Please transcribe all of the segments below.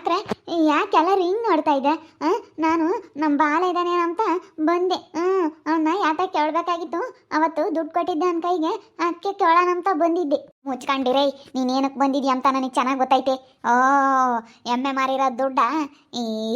ಯಾಕ್ರೆ ಯಾಕೆಲ್ಲ ring ನೋಡ್ತಾ ಇದ್ದೆ? ನಾನು ನಮ್ಮ ಬಾಲ ಇದ್ದಾನೆ ಅಂತ ಬಂದೆ. ಹ್ಞೂ ಅವನ್ನ ಯಾತ ಕೇಳಬೇಕಾಗಿತ್ತು. ಅವತ್ತು ದುಡ್ಡು ಕೊಟ್ಟಿದ್ದೆ ನನ್ನ ಕೈಗೆ. ಅದಕ್ಕೆ ಕೇಳೋಣ ಅಂತ ಬಂದಿದ್ದೆ. ಮುಚ್ಕೊಂಡಿರೈ, ನೀನ್ ಏನಕ್ಕೆ ಬಂದಿದ್ಯಾ ಅಂತ ನನಗೆ ಚೆನ್ನಾಗಿ ಗೊತ್ತೈತೆ. ಓ, ಎಮ್ಮೆ ಮಾರಿರೋ ದುಡ್ಡ.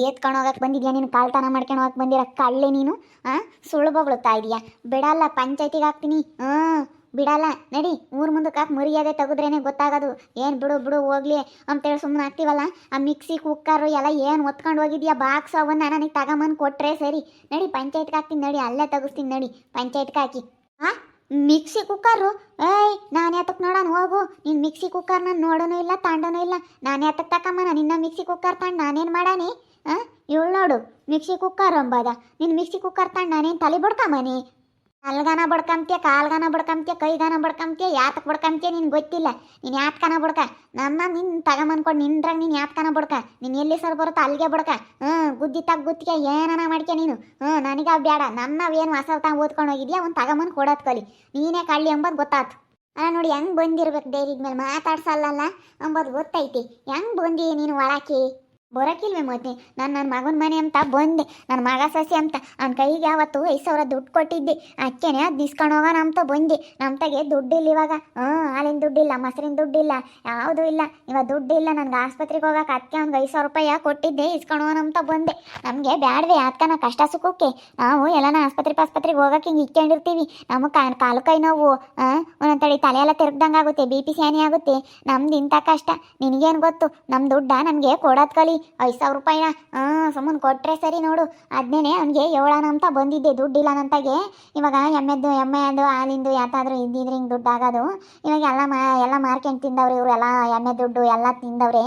ಎತ್ಕೊಂಡು ಹೋಗಕ್ಕೆ ಬಂದಿದ್ಯಾ ನೀನು? ಕಾಲ್ತನ ಮಾಡ್ಕೊಂಡು ಹೋಗಕ್ಕೆ ಬಂದಿರೋ ಕಳ್ಳೆ ನೀನು? ಹಾಂ ಸುಳ್ಳು ಇದೀಯಾ? ಬಿಡಲ್ಲ, ಪಂಚಾಯ್ತಿಗೆ ಹಾಕ್ತೀನಿ. ಹ್ಞೂ ಬಿಡಲ್ಲ. ನಡಿ, ಊರ ಮುಂದೆ ಹಾಕಿ ಮರ್ಯಾದೆ ತೆಗೆದ್ರೇನೆ ಗೊತ್ತಾಗೋದು. ಏನು ಬಿಡು ಬಿಡು, ಹೋಗ್ಲಿ ಅಂತೇಳಿ ಸುಮ್ಮನೆ ಆಗ್ತೀವಲ್ಲ ಆ ಮಿಕ್ಸಿ, ಕುಕ್ಕರು ಎಲ್ಲ ಏನು ಒತ್ಕೊಂಡು ಹೋಗಿದ್ಯಾ? ಬಾಕ್ಸ್ ಅವನ್ನ ನನಗೆ ತಗೊಂಬಂದು ಕೊಟ್ರೆ ಸರಿ. ನಡಿ, ಪಂಚಾಯತ್ಗೆ ಹಾಕ್ತೀನಿ ನಡಿ, ಅಲ್ಲೇ ತೆಗಿಸ್ತೀನಿ ನಡಿ. ಪಂಚಾಯತ್ಗೆ ಹಾಕಿ. ಆ? Mixie cooker? ಏಯ್, ನಾನು ಯಾತಕ್ಕೆ ನೋಡೋಣ ಹೋಗು. ನೀನು ಮಿಕ್ಸಿ ಕುಕ್ಕರ್ ನಾನು ನೋಡೋನು ಇಲ್ಲ, ತಾಂಡೋನು ಇಲ್ಲ. ನಾನು ಯಾತಕ್ಕೆ ನಾನು ನಿನ್ನ ಮಿಕ್ಸಿ ಕುಕ್ಕರ್ ತಂಡು ನಾನೇನು ಮಾಡಾನಿ? ಹಾಂ ಇವಳು ನೋಡು, ಮಿಕ್ಸಿ ಕುಕ್ಕರ್ ಅಂಬದ. ನಿನ್ನ ಮಿಕ್ಸಿ ಕುಕ್ಕರ್ ತಂಡು ನಾನೇನು ತಲೆ ಬಡ್ಕಮನಿ? ಕಾಲ್ಗಾನ ಬಡ್ಕಂತೀಯ ಕಾಲ್ಗಾನ ಬಡ್ಕಂತೀಯ, ಕೈಗಾನ ಬಡ್ಕಂತೀಯ ಯಾತಕ್ಕೆ ಬಡ್ಕಂತೀಯ ನಿನ್ಗೆ ಗೊತ್ತಿಲ್ಲ. ನೀನು ಯಾತಕನ ಬಡ್ಕ. ನನ್ನ ನಿನ್ನ ತಗೊಂಬಂದ್ಕೊಂಡು ನಿಂದ್ರಾಗ ನೀನು ಯಾತಕನ ಬಡ್ಕ. ನೀನು ಎಲ್ಲಿ ಸರ್ ಬರುತ್ತೋ ಅಲ್ಲಿಗೆ ಬಡ್ಕ. ಹ್ಞೂ ತಗ್ ಗುತ್ತಿಗೆ ಏನನ ಮಾಡ್ಕೆ ನೀನು. ಹ್ಞೂ, ನನಗೆ ಅವು ಬೇಡ ನನ್ನವೇನು ಹೊಸ ತಂಗ ಓದ್ಕೊಂಡು ಹೋಗಿದ್ಯಾ, ಅವ್ನು ತಗೊಂಬಂದು ಕೊಡೋದು ಕಲಿ. ನೀನೇ ಕಳ್ಳಿ ಎಂಬುದು ಗೊತ್ತಾತು. ಅಲ್ಲ ನೋಡಿ, ಹೆಂಗೆ ಬಂದಿರ್ಬೇಕು ಡೈರಿದ ಮೇಲೆ ಮಾತಾಡ್ಸಲ್ಲಲ್ಲ ಅಂಬೋದು ಗೊತ್ತೈತಿ. ಹೆಂಗೆ ಬಂದಿ ನೀನು ಒಳಕ್ಕೆ? ಬರೋಕಿಲ್ವೇ ಮತ್ತೆ ನಾನು ನನ್ನ ಮಗನ ಮನೆ ಅಂತ ಬಂದೆ. ನನ್ನ ಮಗ ಸಸಿ ಅಂತ. ಅವ್ನ ಕೈಗೆ ಯಾವತ್ತು ಐದು ಸಾವಿರ ದುಡ್ಡು ಕೊಟ್ಟಿದ್ದೆ. ಅಕ್ಕೇನೆ ಅದು ನಿಸ್ಕೊಂಡು ಹೋಗೋಣ ಅಂತ ಬಂದೆ. ನಮ್ಮ ತಗೆ ದುಡ್ಡಿಲ್ಲ ಇವಾಗ. ಹ್ಞೂ ಹಾಲಿನ ದುಡ್ಡಿಲ್ಲ, ಮೊಸರಿನ ದುಡ್ಡಿಲ್ಲ, ಯಾವುದೂ ಇಲ್ಲ. ಇವಾಗ ದುಡ್ಡಿಲ್ಲ, ನನಗೆ ಆಸ್ಪತ್ರೆಗೆ ಹೋಗಕ್ಕೆ ಅದಕ್ಕೆ ಅವ್ನಿಗೆ ಐದು ಸಾವಿರ ರೂಪಾಯಿ ಕೊಟ್ಟಿದ್ದೆ? ಇಸ್ಕೊಂಡು ಹೋಗೋಣ ಅಂತ ಬಂದೆ. ನಮಗೆ ಬ್ಯಾಡ್ವೆ ಅದಕ್ಕನ ಕಷ್ಟ ಸುಖಕ್ಕೆ. ನಾವು ಎಲ್ಲನ ಆಸ್ಪತ್ರೆ ಆಸ್ಪತ್ರೆಗೆ ಹೋಗಕ್ಕೆ ಹಿಂಗೆ ಇಕ್ಕೊಂಡಿರ್ತೀವಿ. ನಮಗೆ ಕಾಲು ಕೈ ನೋವು ಒಂದೊಂದು ತಲೆ ಎಲ್ಲ ತಿರುಗ್ದಂಗೆ ಆಗುತ್ತೆ ಬಿ ಪಿ ಸ್ಯಾನಿ ಆಗುತ್ತೆ. ನಮ್ದು ಇಂಥ ಕಷ್ಟ. ನಿನಗೇನು ಗೊತ್ತು? ನಮ್ಮ ದುಡ್ಡ ನಮಗೆ ಕೊಡೋದು ಕಲಿ. ಐದು ಸಾವಿರ ರೂಪಾಯಿನ? ಹಾಂ ಸುಮ್ಮನೆ ಕೊಟ್ಟರೆ ಸರಿ ನೋಡು. ಅದನ್ನೇ ಅವನಿಗೆ ಏಳೋಣ ಅಂತ ಬಂದಿದ್ದೆ ದುಡ್ಡಿಲ್ಲ ನಂತಾಗೆ. ಇವಾಗ ಎಮ್ಮೆದ್ದು, ಎಮ್ಮೆದು, ಹಾಲಿಂದು ಯಾತಾದರೂ ಇದ್ದಿದ್ರೆ ಹಿಂಗೆ ದುಡ್ಡು ಆಗೋದು. ಇವಾಗ ಎಲ್ಲ ಮಾ, ಎಲ್ಲ ಮಾರ್ಕೆಟ್ ತಿಂದವ್ರೆ ಇವರು ಎಲ್ಲ ಎಮ್ಮೆ ದುಡ್ಡು ಎಲ್ಲ ತಿಂದವ್ರೆ.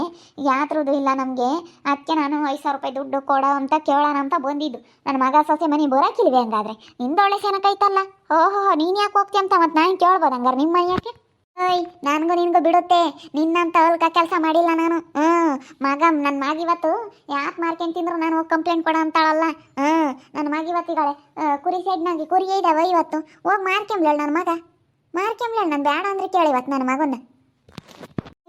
ಯಾತ್ರದ್ದು ಇಲ್ಲ ನಮಗೆ. ಅದಕ್ಕೆ ನಾನು ಐದು ಸಾವಿರ ರೂಪಾಯಿ ದುಡ್ಡು ಕೊಡೋ ಅಂತ ಕೇಳೋಣ ಅಂತ ಬಂದಿದ್ದು. ನನ್ನ ಮಗ ಸೊಸೆ ಮನೆ ಬರೋಕಿಲ್ವೇ ಹಂಗಾದ್ರೆ. ನಿಂದೊಳ್ಳೆ ಸೆನಕೈತಲ್ಲ ಓಹೋ, ನೀನು ಯಾಕೆ ಹೋಗ್ತೀಯ ಅಂತ ಮತ್ತೆ ನಾನು ಕೇಳ್ಬೋದು ಹಂಗಾರೆ. ನಿಮ್ಮ ಮನೆ ಯಾಕೆ? ಓಯ್ ನನಗೂ ನಿನ್ಗೂ ಬಿಡುತ್ತೆ. ನಿನ್ನಂತ ಅಲ್ಕ ಕೆಲಸ ಮಾಡಿಲ್ಲ ನಾನು. ಹ್ಞೂ ಮಗ ನನ್ನ ಮಗ ಇವತ್ತು ಯಾಕೆ ಮಾರ್ಕೊಂಡ್ ತಿಂದ್ರು ನಾನು ಹೋಗಿ ಕಂಪ್ಲೇಂಟ್ ಕೊಡ ಅಂತಾಳಲ್ಲ. ಹ್ಞೂ ನನ್ನ ಮಗ ಇವತ್ತಿಗಾಳೆ ಕುರಿ ಸೈಡ್ನಾಗಿ ಕುರಿ ಇದಾವ ಇವತ್ತು. ಹೋಗಿ ಮಾರ್ಕೊಂಬ್ಲೇಳ ನನ್ನ ಮಗ. ಮಾರ್ಕೊಂಬ್ಲೇಳ ನಾನು ಬೇಡ ಅಂದ್ರೆ ಕೇಳಿ ಇವತ್ತು ನನ್ನ ಮಗನ್ನ.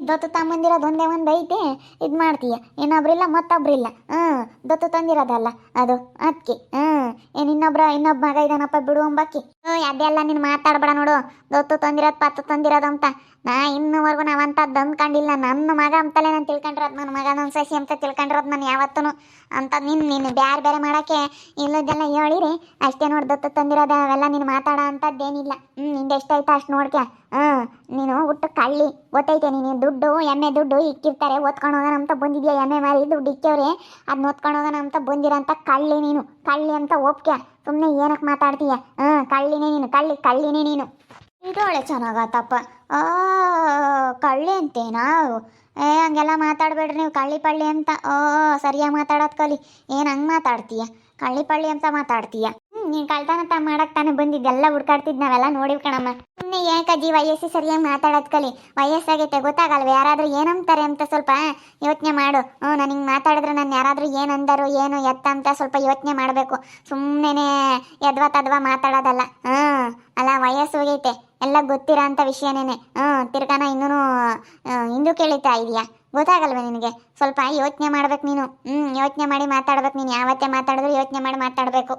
ದತ್ತು ತಮ್ಮಂದಿರೋದು ಒಂದೇ ಒಂದು ಐತೆ, ಇದು ಮಾಡ್ತೀಯ. ಇನ್ನೊಬ್ರಿಲ್ಲ, ಮತ್ತೊಬ್ರಿಲ್ಲ. ಹ್ಞೂ ದತ್ತು ತಂದಿರೋದಲ್ಲ, ಅದು ಅದಕ್ಕೆ ಹ್ಞೂ ಏನು ಇನ್ನೊಬ್ರ ಇನ್ನೊಬ್ಬ ಮಗ ಇದಾನಪ್ಪ ಬಿಡು ಅಂಬಾಕಿ. ಹ್ಞೂ ಅದೆಲ್ಲ ನೀನು ಮಾತಾಡ್ಬೇಡ ನೋಡು. ದತ್ತು ತಂದಿರೋದು, ಪತ್ತು ತಂದಿರೋದು ಅಂತ. ನಾ ಇನ್ನುವರೆಗೂ ನಾವಂಥದ್ದು ಅಂದ್ಕೊಂಡಿಲ್ಲ ನನ್ನ ಮಗ ಅಂತಲೇ ನಾನು ತಿಳ್ಕೊಂಡಿರೋದು ನನ್ನ ಮಗ ನನ್ನ ಸಸಿ ಅಂತ ತಿಳ್ಕೊಂಡಿರೋದು ನಾನು ಯಾವತ್ತೂ ಅಂತ ನಿನ್ನ ನೀನು ಬೇರೆ ಬೇರೆ ಮಾಡೋಕ್ಕೆ ಇಲ್ಲದೆಲ್ಲ ಹೇಳಿರಿ. ಅಷ್ಟೇ ನೋಡಿ, ದತ್ತು ತಂದಿರೋದು, ಅವೆಲ್ಲ ನೀನು ಮಾತಾಡೋ ಅಂಥದ್ದೇನಿಲ್ಲ ಹ್ಞೂ ನಿಂದು ಎಷ್ಟೈತೆ ಅಷ್ಟು ನೋಡ್ಕೆ ಹ್ಞೂ ನೀನು ಹುಟ್ಟು ಕಳ್ಳಿ. ಗೊತ್ತೈತೆ, ನೀನು ದುಡ್ಡು, ಎಮ್ಮೆ ದುಡ್ಡು ಇಕ್ಕಿರ್ತಾರೆ. ಓದ್ಕೊಂಡು ಹೋಗೋಣ ಅಂತ ಬಂದಿದ್ಯಾ ಎಮ್ಮೆ ಮಾರಿ ದುಡ್ಡು ಇಕ್ಕವ್ರೆ ಅದನ್ನ ಓದ್ಕೊಂಡು ಹೋಗೋಣ ಅಂತ ಬಂದಿರೋಂಥ ಕಳ್ಳಿ ನೀನು. ಕಳ್ಳಿ ಅಂತ ಒಪ್ಕೆ ಸುಮ್ಮನೆ ಏನಕ್ಕೆ ಮಾತಾಡ್ತೀಯ? ಹ್ಞೂ ಕಳ್ಳಿನೇ ನೀನು. ಕಳ್ಳಿ, ಕಳ್ಳಿನೇ ನೀನು. ಇದು ಒಳ್ಳೆ ಚೆನ್ನಾಗತ್ತಪ್ಪ ಆ, ಕಳ್ಳಿ ಅಂತೇನಾ? ಏ, ಹಂಗೆಲ್ಲ ಮಾತಾಡಬೇಡ್ರಿ ನೀವು. ಕಳ್ಳಿ ಪಳ್ಳಿ ಅಂತ. ಓ ಸರಿಯಾಗಿ ಮಾತಾಡೋದು ಕಲಿ. ಏನು ಹಂಗೆ ಮಾತಾಡ್ತೀಯ? ಕಳ್ಳಿ ಪಳ್ಳಿ ಅಂತ ಮಾತಾಡ್ತೀಯ? ನೀನು ಕಳ್ತನ ಮಾಡಕ್ಕೆ ತಾನೇ ಬಂದಿದ್ದೆಲ್ಲ ಹುಡ್ಕಾಡ್ತಿದ್ದು ನಾವೆಲ್ಲ ನೋಡಿವಿ ಕಣಮ್ಮ. ಸುಮ್ಮನೆ ಏಕಜ್ಜಿ ವಯಸ್ಸು ಸರಿಯಾಗಿ ಮಾತಾಡೋದು ಕಲಿ ವಯಸ್ಸಾಗೈತೆ, ಗೊತ್ತಾಗಲ್ವ? ಯಾರಾದರೂ ಏನಂತಾರೆ ಅಂತ ಸ್ವಲ್ಪ ಯೋಚನೆ ಮಾಡು. ಹ್ಞೂ ನಾನು ಹಿಂಗೆ ಮಾತಾಡಿದ್ರೆ ನಾನು ಯಾರಾದರೂ ಏನಂದರು, ಏನು ಎತ್ತ ಅಂತ ಸ್ವಲ್ಪ ಯೋಚನೆ ಮಾಡಬೇಕು. ಸುಮ್ಮನೆ ಯದ್ವ ತದ್ವಾ ಮಾತಾಡೋದಲ್ಲ. ಹ್ಞೂ ಅಲ್ಲ ವಯಸ್ಸು ಹೋಗೈತೆ. ಎಲ್ಲ ಗೊತ್ತಿರೋ ಅಂಥ ವಿಷಯನೇ ಹ್ಞೂ ತಿರ್ಗಾನ ಇನ್ನೂ ಹಿಂದೂ ಕೇಳಿತಾ ಇದೆಯಾ? ಗೊತ್ತಾಗಲ್ವ ನಿನಗೆ? ಸ್ವಲ್ಪ ಯೋಚನೆ ಮಾಡ್ಬೇಕು ನೀನು. ಹ್ಞೂ ಯೋಚನೆ ಮಾಡಿ ಮಾತಾಡ್ಬೇಕು ನೀನು. ಯಾವತ್ತೇ ಮಾತಾಡಿದ್ರು ಯೋಚನೆ ಮಾಡಿ ಮಾತಾಡಬೇಕು.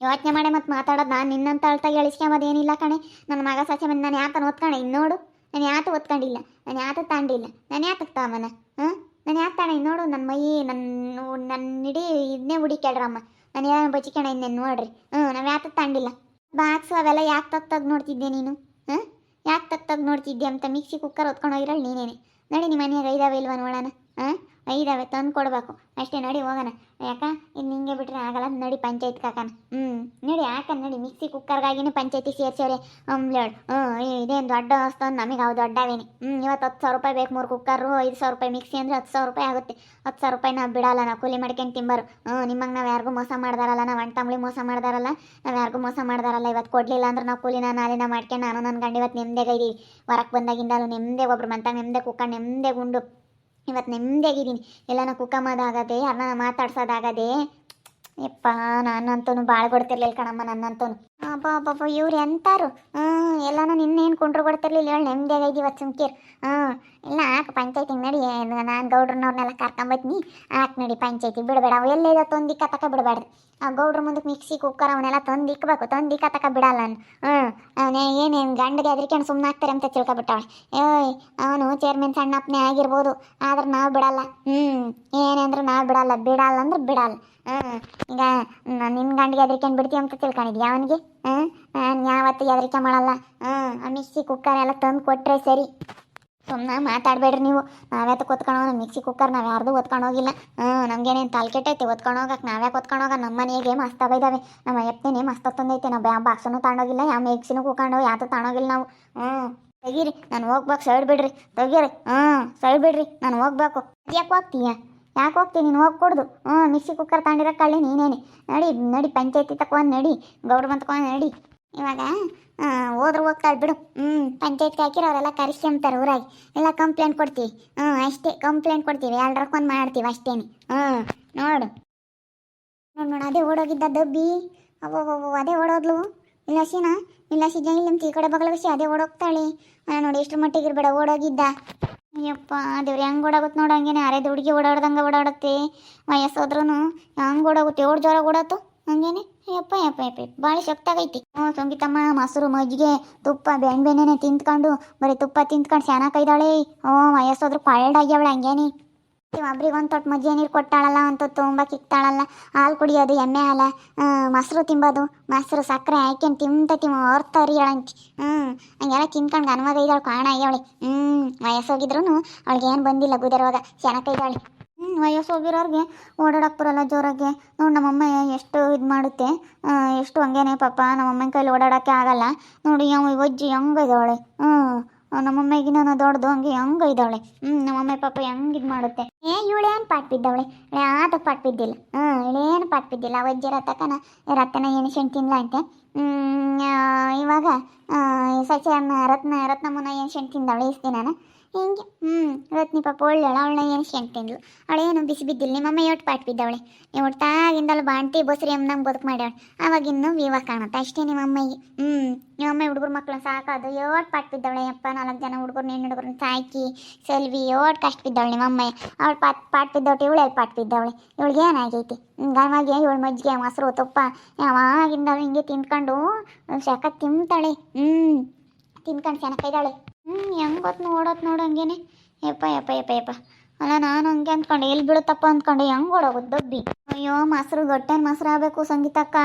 ಯೋಚನೆ ಮಾಡಿ ಮತ್ತೆ ಮಾತಾಡೋದು ನಾನು ನಿನ್ನಂತ ಅಳ್ತಾಗ ಎಳಿಸ್ಕೊಂಬೋದು ಏನಿಲ್ಲ ಕಣೆ. ನನ್ನ ಮಗ ಸಸ್ಯ ಬಂದು ನಾನು ಯಾತನ ಇನ್ನು ನೋಡು. ನಾನು ಯಾತು ಓದ್ಕೊಂಡಿಲ್ಲ ನಾನು ಯಾತು ತಾಂಡಿಲ್ಲ. ನಾನು ಯಾತಕ್ಕೆ ತಾಮನ? ಹಾಂ? ನಾನು ಯಾಕೆ ತಾಣ? ಇನ್ನೋಡು ನೋಡು ನನ್ನ ಮೈ ನನ್ನ ನನ್ನ ಇಡೀ ಇದನ್ನೇ ಕೇಳ್ರಮ್ಮ. ನಾನು ಏನು ಬಚ್ಚಿಕಣ ಇನ್ನೇನು ನೋಡ್ರಿ. ಹ್ಞೂ ನಾವು ಯಾತಕ್ಕೆ ತಾಂಡಿಲ್ಲ. ಬಾಕ್ಸು ಅವೆಲ್ಲ ಯಾಕೆ ತಗ್ ನೋಡ್ತಿದ್ದೆ ನೀನು? ಹಾಂ? ಯಾಕೆ ತಗ್ ತೆಗ್ದು ನೋಡ್ತಿದ್ದೆ ಅಂತ ಮಿಕ್ಸಿ ಕುಕ್ಕರ್ ಹೊತ್ಕೊಂಡು ಹೋಗಿರಲ್ಲ ನೀನೇನೆ. ನಡಿ ನಿಮ್ಮ ಮನೆಯಾಗ ಐದಾವೆ ಇಲ್ವಾ ನೋಡೋಣ. ಹಾಂ ಐದಾವೆ ತಂದು ಕೊಡಬೇಕು. ಅಷ್ಟೇ ನಡಿ ಹೋಗೋಣ. ಯಾಕ? ಇನ್ನು ಹಿಂಗೆ ಬಿಟ್ರೆ ಆಗಲ್ಲ. ನಡಿ ಪಂಚಾಯತ್ ಕಾಕನ. ಹ್ಞೂ ನಡಿ ಯಾಕ ನಡಿ? ಮಿಕ್ಸಿ ಕುಕ್ಕರ್ಗಾಗಿನೇ ಪಂಚಾಯತಿ ಸೇರ್ಸವ್ರೆ. ಅಂಬ್ಲೇಳು ಹ್ಞೂ ಇದೇನು ದೊಡ್ಡ ವಸ್ತು ನಮಗೆ ಅವು ದೊಡ್ಡವೇನೆ. ಹ್ಞೂ ಇವತ್ತು ಹತ್ತು ಸಾವಿರ ರೂಪಾಯಿ ಬೇಕು ಮೂರು ಕುಕ್ಕರು, ಐದು ಸಾವಿರ ರೂಪಾಯಿ ಮಿಕ್ಸಿ ಅಂದರೆ ಹತ್ತು ಸಾವಿರ ರೂಪಾಯಿ ಆಗುತ್ತೆ. ಹತ್ತು ಸಾವಿರ ರೂಪಾಯಿ ನಾವು ಬಿಡಲ್ಲ ನಾವು ಕೂಲಿ ಮಾಡ್ಕೊಂಡು ತಿಂಬರು. ಹ್ಞೂ ನಿಮ್ಮಂಗೆ ನಾವು ಯಾರಿಗೂ ಮೋಸ ಮಾಡ್ದಾರಲ್ಲ, ನಾವು ಅಣ್ಣ ತಂಬಳಿ ಮೋಸ ಮಾಡ್ದಾರಲ್ಲ, ನಾವು ಯಾರಿಗೂ ಮೋಸ ಮಾಡ್ದಾರಲ್ಲ. ಇವತ್ತು ಕೊಡಲಿಲ್ಲ ಅಂದ್ರೆ ನಾವು ಕೂಲಿನ ನಾಲಿನ ಮಾಡ್ಕೊಂಡು ನಾನು ನನ್ನ ಗಂಡ ಇವತ್ತು ನೆಮ್ಮದಿಗೆ ಇದೀವಿ. ಹೊರಕ್ಕೆ ಬಂದಾಗಿಂದಲೂ ನೆಮ್ಮದಿ ಒಬ್ರು ಮಂತಾಗ ನೆಮ್ಮದಿ ಕುಕ್ಕಂಡು ನೆಮ್ಮದಿ ಗುಂಡು ಇವತ್ತು ನೆಮ್ಮದಿಯಾಗಿದ್ದೀನಿ. ಎಲ್ಲನ ಕುಕ್ಕಮ್ಮದಾಗದೆ ಯಾರನ್ನ ಮಾತಾಡ್ಸೋದಾಗದೆ ಯಪ್ಪ ನಾನಂತೂ ಭಾಳ ಕೊಡ್ತಿರ್ಲಿಲ್ಲ ಕಣಮ್ಮ ನನ್ನಂತೂ ಅಪ್ಪ ಅಪ್ಪ ಇವ್ರು ಎಂತಾರು? ಹ್ಞೂ ಎಲ್ಲಾನು ನಿನ್ನೇನು ಕುಂಡ್ರು ಕೊಡ್ತಿರ್ಲಿಲ್ಲ ಹೇಳಿ, ನೆಮ್ಮದಿಯಾಗ ಇವತ್ತು ಸುಮ್ಕೀರ್. ಹ್ಞೂ ಇಲ್ಲ ಹಾಕು ಪಂಚಾಯ್ತಿಗೆ ನಡಿ ನಾನು ಗೌಡ್ರನ್ನವ್ರನ್ನೆಲ್ಲ ಕರ್ಕೊಂಬತ್ನಿ ಹಾಕ್ ನಡಿ ಪಂಚಾಯತಿ ಬಿಡಬೇಡ, ಅವು ಎಲ್ಲೇದ ತೊಂದಿಕ್ಕ ತಕ ಬಿಡಬಾರ್ದು. ಆ ಗೌಡ್ರ ಮುಂದಕ್ಕೆ ಮಿಕ್ಸಿ, ಕುಕ್ಕರ್ ಅವನ್ನೆಲ್ಲ ತಂದು ಇಕ್ಬೇಕು, ತಂದು ಇಕ್ಕ ತಕ ಬಿಡಲ್ಲ ಹ್ಞೂ ಏನೇನು ಗಂಡಗೆ ಅದ್ರಿಕೊಂಡು ಸುಮ್ಮನೆ ಆಗ್ತಾರೆ ಅಂತ ತಿಳ್ಕೊಬಿಟ್ಟವಳೆ. ಏಯ್, ಅವನು ಚೇರ್ಮನ್ ಸಣ್ಣಪ್ಪನೇ ಆಗಿರ್ಬೋದು, ಆದ್ರೆ ನಾವು ಬಿಡಲ್ಲ. ಹ್ಞೂ ಏನಂದ್ರೆ ನಾವು ಬಿಡಲ್ಲ ಬಿಡಲ್ಲ ಅಂದ್ರೆ ಬಿಡಲ್ಲ. ಹ್ಞೂ ಈಗ ನಿನ್ನ ಗಂಡಿಗೆ ಅದ್ರಿಕೊಂಡು ಬಿಡ್ತೀವಿ ಅಂತ ತಿಳ್ಕೊಂಡಿದ್ಯಾ ಅವನಿಗೆ? ಹ್ಞೂ ನಾನು ಹೆದರಿಕೆ ಮಾಡಲ್ಲ. ಹ್ಞೂ ಆ ಮಿಕ್ಸಿ ಕುಕ್ಕರ್ ಎಲ್ಲ ತಂದು ಕೊಟ್ಟರೆ ಸರಿ. ಸುಮ್ಮನೆ ಮಾತಾಡಬೇಡ್ರಿ ನೀವು. ನಾವ್ಯಾತ ಹೊತ್ಕೊಂಡು ಮಿಕ್ಸಿ ಕುಕ್ಕರ್ ನಾವು ಯಾರ್ದು ಹೋಗಿಲ್ಲ. ಹ್ಞೂ ನಮ್ಗೇನೇನು ತಲೆ ಒತ್ಕೊಂಡು ಹೋಗಕ್ಕೆ ನಾವ್ಯಾಕೆ ಹೊತ್ಕೊಂಡು ಹೋಗ ನಮ್ಮ ಮನೆಗೆ ಮಸ್ತ್ ಬೈದಾವೆ ನಮ್ಮ ಅಪ್ಪನೇ ಮಸ್ತ ತಂದೈತೆ. ನಾವು ಯಾವ ಬಾಕ್ಸನ್ನು ತಗೊಂಡೋಗಿಲ್ಲ ಯಾವ ಮಿಕ್ಸಿನೂ ಕುಕ್ಕೊಂಡು ಯಾತು ತಗೊಂಡೋಗಿಲ್ಲ ನಾವು. ಹ್ಞೂ ತೆಗೀರಿ. ನಾನು ಹೋಗ್ಬೇಕು, ಸೈಡ್ ಬಿಡ್ರಿ. ತೆಗೀರಿ. ಹ್ಞೂ ಸೈಡ್ ಬಿಡ್ರಿ. ನಾನು ಹೋಗ್ಬೇಕು. ಯಾಕೆ ಹೋಗ್ತೀಯ? ಯಾಕೆ ಹೋಗ್ತೀನಿ ನೀನು ಹೋಗಿ ಕೊಡ್ದು. ಹ್ಞೂ ಮಿಕ್ಸಿ ಕುಕ್ಕರ್ ತಗೊಂಡಿರೋ ಕಳ್ಳಿ ನೀನೇನೆ. ನಡಿ ನಡಿ, ಪಂಚಾಯತಿ ತಕೊಂಡ್ ನಡಿ ಗೌಡ್ರ ಬಂದ್ಕೊಂಡು ನಡಿ. ಇವಾಗ ಹೋದ್ರೆ ಹೋಗ್ತಾಳೆ ಬಿಡು. ಹ್ಞೂ ಪಂಚಾಯತ್ಗೆ ಹಾಕಿರೋ ಅವರೆಲ್ಲ ಕರೆಸ್ಕೊಂತಾರೆ ಊರಾಗಿ. ಎಲ್ಲ ಕಂಪ್ಲೇಂಟ್ ಕೊಡ್ತೀವಿ. ಹ್ಞೂ ಅಷ್ಟೇ ಕಂಪ್ಲೇಂಟ್ ಕೊಡ್ತೀವಿ. ಎಲ್ರಕ್ಕೊಂದು ಮಾಡ್ತೀವಿ ಅಷ್ಟೇನೆ. ಹ್ಞೂ ನೋಡು. ನೋಡು ನೋಡು, ಅದೇ ಓಡೋಗಿದ್ದ ದಬ್ಬಿ ಅವೋ ಅದೇ ಓಡೋದ್ಲು. ಇಲ್ಲ ಸೀನ ಇಲ್ಲ ಸಿ ಜೈಲಂತ ಈ ಕಡೆ ಬಗಲಗಸಿ ಅದೇ ಓಡೋಗ್ತಾಳೆ. ಅಣ್ಣ ನೋಡಿ ಎಷ್ಟು ಮಟ್ಟಿಗೆ ಇರ್ಬೇಡ ಓಡೋಗಿದ್ದ. ಅಯ್ಯಪ್ಪ, ದೇವ್ರು, ಹೆಂಗೆ ಓಡಾಗುತ್ತೆ ನೋಡು ಹಂಗೇನೆ. ಅರೆ ಹುಡುಗಿ ಓಡಾಡ್ದಂಗೆ ಓಡಾಡುತ್ತೆ. ವಯಸ್ಸೋದ್ರೂ ಹಂಗೆ ಓಡೋಗುತ್ತೆ. ಓಡ್ ಜೋರ ಓಡಾತು ಹಂಗೇನೆ. ಯಪ್ಪ ಯಪ್ಪ ಯಪ್ಪ ಭಾಳ ಶಕ್ತಾಗೈತಿ. ಹ್ಞೂ ಸಂಗೀತಮ್ಮ, ಮೊಸರು, ಮಜ್ಜಿಗೆ, ತುಪ್ಪ ಬೆಣ್ಣೆ ಬೆಣ್ಣೆನೆ ತಿಂತ್ಕೊಂಡು, ಬರೀ ತುಪ್ಪ ತಿಂತ್ಕೊಂಡು ಶಾನ ಕೈದಾಳೆ. ಹ್ಞೂ ವಯಸ್ಸೋದ್ರು ಆಗ್ಯಾವಳೆ ಹಂಗೇನಿ. ಒಬ್ರಿಗೆ ಒಂದು ತೊಟ್ಟು ಮಜ್ಜಿಗೆ ನೀರು ಕೊಟ್ಟಾಳಲ್ಲ ಅಂತ ತುಂಬ ಕಿಕ್ತಾಳಲ್ಲ ಹಾಲು ಕುಡಿಯೋದು ಎಮ್ಮೆ ಹಾಲ ಮೊಸರು ತಿಂಬೋದು, ಮೊಸರು ಸಕ್ಕರೆ ಹಾಕ್ಯಂಡು ತಿಂತ ತಿಮ್ಮ ಹೊರ್ತವ್ರಿ ಹೇಳಂತಿ ಹ್ಞೂ ಹಂಗೆಲ್ಲ ತಿನ್ಕೊಂಡು ಗನ್ವಾಗ ಇದ್ದಾಳೆ ಕಾಣ ಇದಾವಳಿ ಹ್ಞೂ ವಯಸ್ಸೋಗಿದ್ರು ಅವಳಿಗೆ ಏನು ಬಂದಿಲ್ಲ ಗುದರ್ವಾಗ ಚೆನ್ನಾಗೈದಾಳೆ ಹ್ಞೂ ವಯಸ್ಸೋಗಿರೋರಿಗೆ ಓಡಾಡಕ್ಕೆ ಬರಲ್ಲ ಜೋರಾಗಿ. ನೋಡಿ ನಮ್ಮಮ್ಮ ಎಷ್ಟು ಇದು ಮಾಡುತ್ತೆ ಎಷ್ಟು ಹಂಗೇನೆ ಪಾಪ, ನಮ್ಮಮ್ಮನ ಕೈಲಿ ಓಡಾಡೋಕ್ಕೆ ಆಗಲ್ಲ. ನೋಡಿ ಅವ ಒಜ್ಜಿ ಹೆಂಗಿದ್ದಾಳೆ ಹ್ಞೂ ನಮ್ಮಮ್ಮಗೆ ನಾನು ದೊಡ್ಡದು, ಹಂಗೆ ಹಂಗೆ ಇದ್ದಾಳೆ. ಹ್ಞೂ ನಮ್ಮಮ್ಮ ಪಾಪ ಹೆಂಗೆ ಇದು ಮಾಡುತ್ತೆ. ಏ ಇವಳೇನು ಪಾಟ್ ಬಿದ್ದವಳೆ? ಯಾತ ಪಾಟ್ ಬಿದ್ದಿಲ್ಲ. ಹ್ಞೂ ಇವಳೇನು ಪಾಟ್ ಬಿದ್ದಿಲ್ಲ. ಅವಜ್ಜಿ ರಥಕನ ರತ್ನ ಎಣಿಸೆಂಟು ತಿನ್ಲ ಅಂತೆ ಇವಾಗ ಅಮ್ಮ ರತ್ನ, ರತ್ನಮ್ಮನ ಎಣಿಸೆಂಟು ತಿಂದವಳೆ ಇಷ್ಟು ದಿನಾನ. ಹಿಂಗೆ? ಹ್ಞೂ ರತ್ನಿ ಪಾಪ ಒಳ್ಳೆಳ ಅವಳನ್ನ ಏನು ತಿಂದ್ಲು. ಅವಳೇನು ಬಿಸಿ ಬಿದ್ದಿಲ್ಲ ನಿಮ್ಮಮ್ಮ ಎಷ್ಟು ಪಾಟ್ ಬಿದ್ದವಳೆ. ಒಟ್ಟಾಗಿಂದಲ್ಲ ಬಾಂಟಿ ಬಸ್ರಿ ನಮ್ಗೆ ಬದುಕು ಮಾಡ್ಯಾಳ. ಅವಾಗ ಇನ್ನೂ ವಿವ ಕಾಣುತ್ತೆ. ಅಷ್ಟೇ ನಿಮ್ಮ ಅಮ್ಮಗೆ. ಹ್ಞೂ ನಿಮ್ಮ ಅಮ್ಮ ಹುಡುಗರು ಮಕ್ಕಳು ಸಾಕಾದು ಏಟ್ ಪಾಟ್ ಬಿದ್ದವಳೆ. ಅಪ್ಪ ನಾಲ್ಕು ಜನ ಹುಡುಗರು ಹೆಣ್ಣು ಹುಡುಗರನ್ನ ಸಾಕಿ ಸೆಲ್ವಿ ಯೋಟ್ ಕಷ್ಟ ಬಿದ್ದವಳೆ ನಿಮ್ಮ ಅಮ್ಮ ಅವಳು ಪಾಟ್ ಪಾಟ್ ಬಿದ್ದವಟ್ಟು ಇವಳು ಎಲ್ಲಿ ಪಾಟ್ ಬಿದ್ದವಳೆ. ಇವಳಿಗೆ ಏನಾಗೈತಿ? ಹಂಗಾಗಿ ಇವಳು ಮಜ್ಜಿಗೆ ಮೊಸರು ತುಪ್ಪ ಯಾವಾಗಿಂದ ಹಿಂಗೆ ತಿನ್ಕೊಂಡು ಶಾಖ ತಿಂತಾಳೆ. ಹ್ಞೂ ತಿನ್ಕೊಂಡು ಚೆನ್ನಾಗಿದ್ದಾಳೆ ಹ್ಞೂ ಹೆಂಗೆ ಗೊತ್ತು ನೋಡೋದು ನೋಡು ಹಂಗೇನೆ. ಯಪ್ಪ ಯಪ್ಪ ಯಪ್ಪ ಯಪ್ಪ. ಅಲ್ಲ, ನಾನು ಹಂಗೆ ಅಂದ್ಕೊಂಡೆ ಎಲ್ಲಿ ಬಿಡುತ್ತಪ್ಪ ಅಂದ್ಕೊಂಡೆ ಹೆಂಗೆ ಓಡೋಗುತ್ತೆ ದಬ್ಬಿ ಅಯ್ಯೋ, ಮೊಸರು ಗೊಟ್ಟೆನ ಮೊಸರು ಆಗಬೇಕು ಸಂಗೀತಕ್ಕ.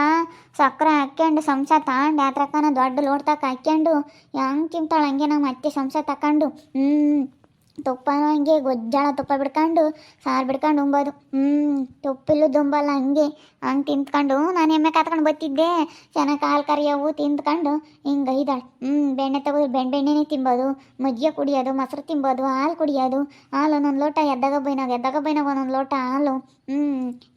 ಸಕ್ಕರೆ ಹಾಕ್ಯಂಡು ಸಂಸ ತಗೊಂಡು ಯಾತ್ರಕ್ಕನ ದೊಡ್ಡ ಲೋಡ್ ತಕ್ಕ ಹಾಕ್ಯಂಡು, ಹೆಂಗೆ ತಿಂತಾಳೆ ಹಂಗೆ ನಮ್ಮ ಅತ್ತೆ ಸಂಸ ತಕೊಂಡು. ಹ್ಞೂ ತುಪ್ಪನೂ ಹಂಗೆ ಗೊಜ್ಜಾಳ ತುಪ್ಪ ಬಿಡ್ಕೊಂಡು, ಸಾರು ಬಿಡ್ಕೊಂಡು ಉಂಬೋದು. ಹ್ಞೂ ತುಪ್ಪಿಲ್ಲೂ ದುಂಬಲ್ಲ ಹಂಗೆ. ಹಂಗೆ ತಿಂತ್ಕೊಂಡು ನಾನು ಎಮ್ಮೆ ಕಾತ್ಕೊಂಡು ಬತ್ತಿದ್ದೆ. ಚೆನ್ನಾಗಿ ಕಾಲು ಕರಿಯವು ತಿಂದ್ಕೊಂಡು ಹಿಂಗೆ ಇದ್ದಾಳೆ ಹ್ಞೂ ಬೆಣ್ಣೆ ತಗೋದು ಬೆಣ್ಣೆ ಬೆಣ್ಣೆನೇ ತಿಂಬೋದು. ಮಜ್ಜಿಗೆ ಕುಡಿಯೋದು, ಮೊಸರು ತಿಂಬೋದು, ಹಾಲು ಕುಡಿಯೋದು. ಹಾಲು ಒಂದೊಂದು ಲೋಟ ಎದ್ದಾಗ ಬೈನಾಗ ಎದ್ದಾಗ ಬೈನಾಗ ಒಂದೊಂದು ಲೋಟ ಹಾಲು. ಹ್ಞೂ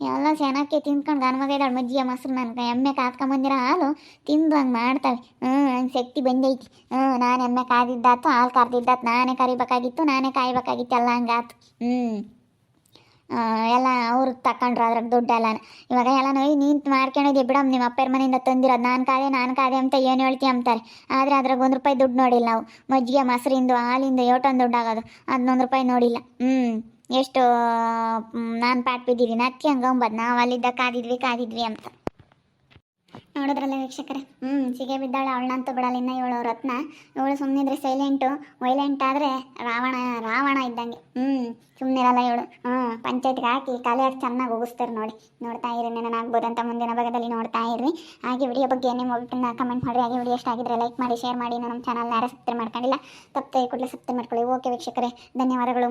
ಎಲ್ಲ ಚೆನ್ನಾಗಿ ತಿಂದ್ಕೊಂಡು ಗನ್ಮಗ ಇದ್ದಾಳೆ ಮಜ್ಜಿಗೆ, ಮೊಸರು ನನಗೆ ಎಮ್ಮೆ ಕಾತ್ಕೊಂಬಂದಿರೋ ಹಾಲು ತಿಂದು ಹಂಗೆ ಮಾಡ್ತಾವೆ ಹ್ಞೂ ಹಂಗೆ ಶಕ್ತಿ ಬಂದೈತಿ. ಹ್ಞೂ ನಾನು ಎಮ್ಮೆ ಕಾದಿದ್ದಾತು, ಹಾಲು ಕರ್ದಿದ್ದಾತು, ನಾನೇ ಕರಿಬೇಕಾಗಿತ್ತು, ನಾನೇ ಕಾಯ್ಬೇಕಾಗಿತ್ತು, ಎಲ್ಲ ಹಂಗಾತು. ಹ್ಞೂ ಎಲ್ಲ ಅವ್ರು ತಕೊಂಡ್ರು ಅದ್ರಾಗ ದುಡ್ಡೆಲ್ಲ ಇವಾಗ ಎಲ್ಲ ನೋಯ್ ನೀನು ಮಾಡ್ಕೊಂಡಿದ್ದೆ ಬಿಡಮ್ ನಿಮ್ಮ ಅಪ್ಪರ ಮನೆಯಿಂದ ತಂದಿರೋದು. ನಾನು ಕಾದೆ ನಾನು ಕಾದೆ ಅಂತ ಏನು ಹೇಳ್ತಿ ಅಂತಾರೆ. ಆದರೆ ಅದ್ರಾಗ ಒಂದು ರೂಪಾಯಿ ದುಡ್ಡು ನೋಡಿಲ್ಲ ನಾವು. ಮಜ್ಜಿಗೆ, ಮೊಸರಿಂದು, ಹಾಲಿಂದು, ಏಟೊಂದು ದುಡ್ಡು ಆಗೋದು ಅದನ್ನೊಂದು ರೂಪಾಯಿ ನೋಡಿಲ್ಲ. ಹ್ಞೂ ಎಷ್ಟು ನಾನು ಪಾಟ್ ಬಿದ್ದಿದ್ದೀನಿ ಅದಕ್ಕೆ ಹಂಗೆ ಅಂಬದು, ನಾವು ಅಲ್ಲಿದ್ದ ಕಾದಿದ್ವಿ ಕಾದಿದ್ವಿ ಅಂತ. ನೋಡಿದ್ರಲ್ಲ ವೀಕ್ಷಕರೇ? ಹ್ಞೂ ಸಿಗೆ ಬಿದ್ದಾಳೆ, ಅವಳನ್ನಂತೂ ಬಿಡಲ್ಲ, ಇನ್ನ ಇವಳು ರತ್ನ. ಇವಳು ಸುಮ್ಮನಿದ್ರೆ ಸೈಲೆಂಟು ವೈಲೆಂಟ್ ಆದರೆ ರಾವಣ ರಾವಣ ಇದ್ದಂಗೆ. ಹ್ಞೂ ಸುಮ್ಮನಿರಲ್ಲ ಇವಳು. ಹ್ಞೂ ಪಂಚಾಯತ್ಗೆ ಹಾಕಿ ಕಲೆಯಾಗಿ ಚೆನ್ನಾಗಿ ಹೋಗಿಸ್ತಾರೆ ನೋಡಿ. ನೋಡ್ತಾ ಇರಿ ಆಗ್ಬೋದು ಅಂತ ಮುಂದಿನ ಭಾಗದಲ್ಲಿ ನೋಡ್ತಾ ಇರ್ರಿ ಹಾಗೆ ವಿಡಿಯೋ ಬಗ್ಗೆ ನಿಮ್ಮ ಒಬ್ಬಟನ್ನ ಕಮೆಂಟ್ ಮಾಡಿ ಹಾಗೆ ವಿಡಿಯೋ ಇಷ್ಟ ಆಗಿದ್ರೆ ಲೈಕ್ ಮಾಡಿ ಶೇರ್ ಮಾಡಿ. ನಮ್ಮ ಚಾನಲ್ ಯಾರು ಸಬ್ಸ್ಕ್ರೈಬ್ ಮಾಡ್ಕೊಂಡಿಲ್ಲ ತಪ್ಪದೆ ಕೂಡಲೇ ಸಬ್ಸ್ಕ್ರೈಬ್ ಮಾಡ್ಕೊಳ್ಳಿ. ಓಕೆ ವೀಕ್ಷಕರೇ, ಧನ್ಯವಾದಗಳು.